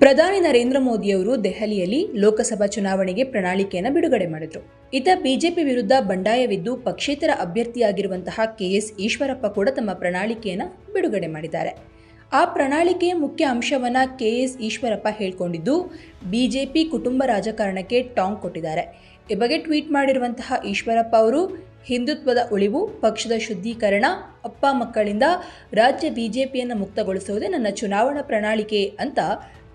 ಪ್ರಧಾನಿ ನರೇಂದ್ರ ಮೋದಿಯವರು ದೆಹಲಿಯಲ್ಲಿ ಲೋಕಸಭಾ ಚುನಾವಣೆಗೆ ಪ್ರಣಾಳಿಕೆಯನ್ನು ಬಿಡುಗಡೆ ಮಾಡಿದರು. ಇತ ಬಿಜೆಪಿ ವಿರುದ್ಧ ಬಂಡಾಯವಿದ್ದು ಪಕ್ಷೇತರ ಅಭ್ಯರ್ಥಿಯಾಗಿರುವಂತಹ ಕೆಎಸ್ ಈಶ್ವರಪ್ಪ ಕೂಡ ತಮ್ಮ ಪ್ರಣಾಳಿಕೆಯನ್ನು ಬಿಡುಗಡೆ ಮಾಡಿದ್ದಾರೆ. ಆ ಪ್ರಣಾಳಿಕೆಯ ಮುಖ್ಯ ಅಂಶವನ್ನು ಕೆಎಸ್ ಈಶ್ವರಪ್ಪ ಹೇಳ್ಕೊಂಡಿದ್ದು, ಬಿಜೆಪಿ ಕುಟುಂಬ ರಾಜಕಾರಣಕ್ಕೆ ಟಾಂಗ್ ಕೊಟ್ಟಿದ್ದಾರೆ. ಈ ಬಗ್ಗೆ ಟ್ವೀಟ್ ಮಾಡಿರುವಂತಹ ಈಶ್ವರಪ್ಪ ಅವರು, ಹಿಂದುತ್ವದ ಉಳಿವು, ಪಕ್ಷದ ಶುದ್ಧೀಕರಣ, ಅಪ್ಪ ಮಕ್ಕಳಿಂದ ರಾಜ್ಯ ಬಿಜೆಪಿಯನ್ನು ಮುಕ್ತಗೊಳಿಸುವುದೇ ನನ್ನ ಚುನಾವಣಾ ಪ್ರಣಾಳಿಕೆ ಅಂತ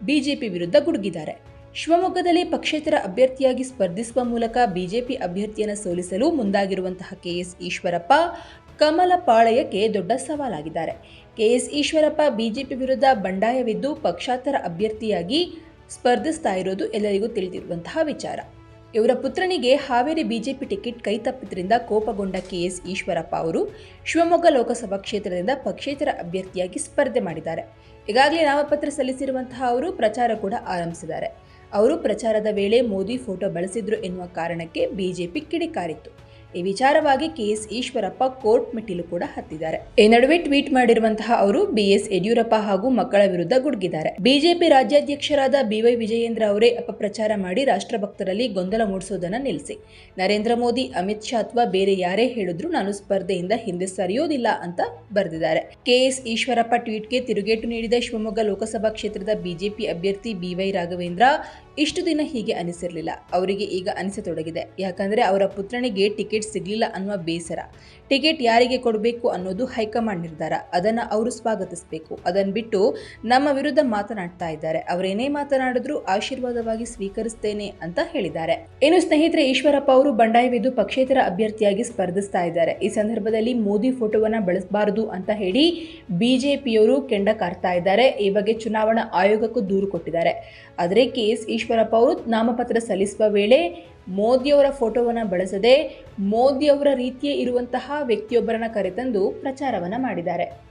ಬಿಜೆಪಿ ವಿರುದ್ಧ ಗುಡುಗಿದ್ದಾರೆ. ಶಿವಮೊಗ್ಗದಲ್ಲಿ ಪಕ್ಷೇತರ ಅಭ್ಯರ್ಥಿಯಾಗಿ ಸ್ಪರ್ಧಿಸುವ ಮೂಲಕ ಬಿಜೆಪಿ ಅಭ್ಯರ್ಥಿಯನ್ನು ಸೋಲಿಸಲು ಮುಂದಾಗಿರುವಂತಹ ಕೆಎಸ್ ಈಶ್ವರಪ್ಪ ಕಮಲ ಪಾಳಯಕ್ಕೆ ದೊಡ್ಡ ಸವಾಲಾಗಿದ್ದಾರೆ. ಕೆಎಸ್ ಈಶ್ವರಪ್ಪ ಬಿಜೆಪಿ ವಿರುದ್ಧ ಬಂಡಾಯವಿದ್ದು ಪಕ್ಷಾಂತರ ಅಭ್ಯರ್ಥಿಯಾಗಿ ಸ್ಪರ್ಧಿಸ್ತಾ ಇರೋದು ಎಲ್ಲರಿಗೂ ತಿಳಿದಿರುವಂತಹ ವಿಚಾರ. ಇವರ ಪುತ್ರನಿಗೆ ಹಾವೇರಿ ಬಿಜೆಪಿ ಟಿಕೆಟ್ ಕೈ ತಪ್ಪಿದ್ರಿಂದ ಕೋಪಗೊಂಡ ಕೆಎಸ್ ಈಶ್ವರಪ್ಪ ಅವರು ಶಿವಮೊಗ್ಗ ಲೋಕಸಭಾ ಕ್ಷೇತ್ರದಿಂದ ಪಕ್ಷೇತರ ಅಭ್ಯರ್ಥಿಯಾಗಿ ಸ್ಪರ್ಧೆ ಮಾಡಿದ್ದಾರೆ. ಈಗಾಗಲೇ ನಾಮಪತ್ರ ಸಲ್ಲಿಸಿರುವಂತಹ ಅವರು ಪ್ರಚಾರ ಕೂಡ ಆರಂಭಿಸಿದ್ದಾರೆ. ಅವರು ಪ್ರಚಾರದ ವೇಳೆ ಮೋದಿ ಫೋಟೋ ಬಳಸಿದ್ರು ಎನ್ನುವ ಕಾರಣಕ್ಕೆ ಬಿಜೆಪಿ ಕಿಡಿಕಾರಿತ್ತು. ಈ ವಿಚಾರವಾಗಿ ಕೆಎಸ್ ಈಶ್ವರಪ್ಪ ಕೋರ್ಟ್ ಮೆಟ್ಟಿಲು ಕೂಡ ಹತ್ತಿದ್ದಾರೆ. ಈ ನಡುವೆ ಟ್ವೀಟ್ ಮಾಡಿರುವಂತಹ ಅವರು ಬಿಎಸ್ ಯಡಿಯೂರಪ್ಪ ಹಾಗೂ ಮಕ್ಕಳ ವಿರುದ್ಧ ಗುಡುಗಿದ್ದಾರೆ. ಬಿಜೆಪಿ ರಾಜ್ಯಾಧ್ಯಕ್ಷರಾದ ಬಿವೈ ವಿಜಯೇಂದ್ರ ಅವರೇ ಅಪಪ್ರಚಾರ ಮಾಡಿ ರಾಷ್ಟ್ರಭಕ್ತರಲ್ಲಿ ಗೊಂದಲ ಮೂಡಿಸೋದನ್ನ ನಿಲ್ಲಿಸಿ. ನರೇಂದ್ರ ಮೋದಿ, ಅಮಿತ್ ಶಾ ಅಥವಾ ಬೇರೆ ಯಾರೇ ಹೇಳಿದ್ರು ನಾನು ಸ್ಪರ್ಧೆಯಿಂದ ಹಿಂದೆ ಸರಿಯೋದಿಲ್ಲ ಅಂತ ಬರೆದಿದ್ದಾರೆ. ಕೆಎಸ್ ಈಶ್ವರಪ್ಪ ಟ್ವೀಟ್ಗೆ ತಿರುಗೇಟು ನೀಡಿದ ಶಿವಮೊಗ್ಗ ಲೋಕಸಭಾ ಕ್ಷೇತ್ರದ ಬಿಜೆಪಿ ಅಭ್ಯರ್ಥಿ ಬಿವೈ ರಾಘವೇಂದ್ರ ಇಷ್ಟು ದಿನ ಹೀಗೆ ಅನಿಸಿರಲಿಲ್ಲ. ಅವರಿಗೆ ಈಗ ಅನಿಸತೊಡಗಿದೆ. ಯಾಕಂದ್ರೆ ಅವರ ಪುತ್ರನಿಗೆ ಟಿಕೆಟ್ ಸಿಗಲಿಲ್ಲ ಅನ್ನುವ ಬೇಸರ. ಟಿಕೆಟ್ ಯಾರಿಗೆ ಕೊಡಬೇಕು ಅನ್ನೋದು ಹೈಕಮಾಂಡ್ ನಿರ್ಧಾರ. ಅದನ್ನು ಅವರು ಸ್ವಾಗತಿಸಬೇಕು. ಅದನ್ನು ಬಿಟ್ಟು ನಮ್ಮ ವಿರುದ್ಧ ಮಾತನಾಡ್ತಾ ಇದ್ದಾರೆ. ಅವರೇನೇ ಮಾತನಾಡಿದ್ರೂ ಆಶೀರ್ವಾದವಾಗಿ ಸ್ವೀಕರಿಸ್ತೇನೆ ಅಂತ ಹೇಳಿದ್ದಾರೆ. ಇನ್ನು ಸ್ನೇಹಿತರೆ, ಈಶ್ವರಪ್ಪ ಅವರು ಬಂಡಾಯವಿದ್ದು ಪಕ್ಷೇತರ ಅಭ್ಯರ್ಥಿಯಾಗಿ ಸ್ಪರ್ಧಿಸ್ತಾ ಇದ್ದಾರೆ. ಈ ಸಂದರ್ಭದಲ್ಲಿ ಮೋದಿ ಫೋಟೋವನ್ನು ಬಳಸಬಾರದು ಅಂತ ಹೇಳಿ ಬಿಜೆಪಿಯವರು ಕೆಂಡ ಕಾರ್ತಾ ಇದ್ದಾರೆ. ಈ ಬಗ್ಗೆ ಚುನಾವಣಾ ಆಯೋಗಕ್ಕೂ ದೂರು ಕೊಟ್ಟಿದ್ದಾರೆ. ಆದರೆ ಕೆ ಎಸ್ ಈಶ್ವರಪ್ಪ ಅವರು ನಾಮಪತ್ರ ಸಲ್ಲಿಸುವ ವೇಳೆ ಮೋದಿಯವರ ಫೋಟೋವನ್ನು ಬಳಸದೆ ಮೋದಿಯವರ ರೀತಿಯೇ ಇರುವಂತಹ ವ್ಯಕ್ತಿಯೊಬ್ಬರನ್ನ ಕರೆತಂದು ಪ್ರಚಾರವನ್ನು ಮಾಡಿದ್ದಾರೆ.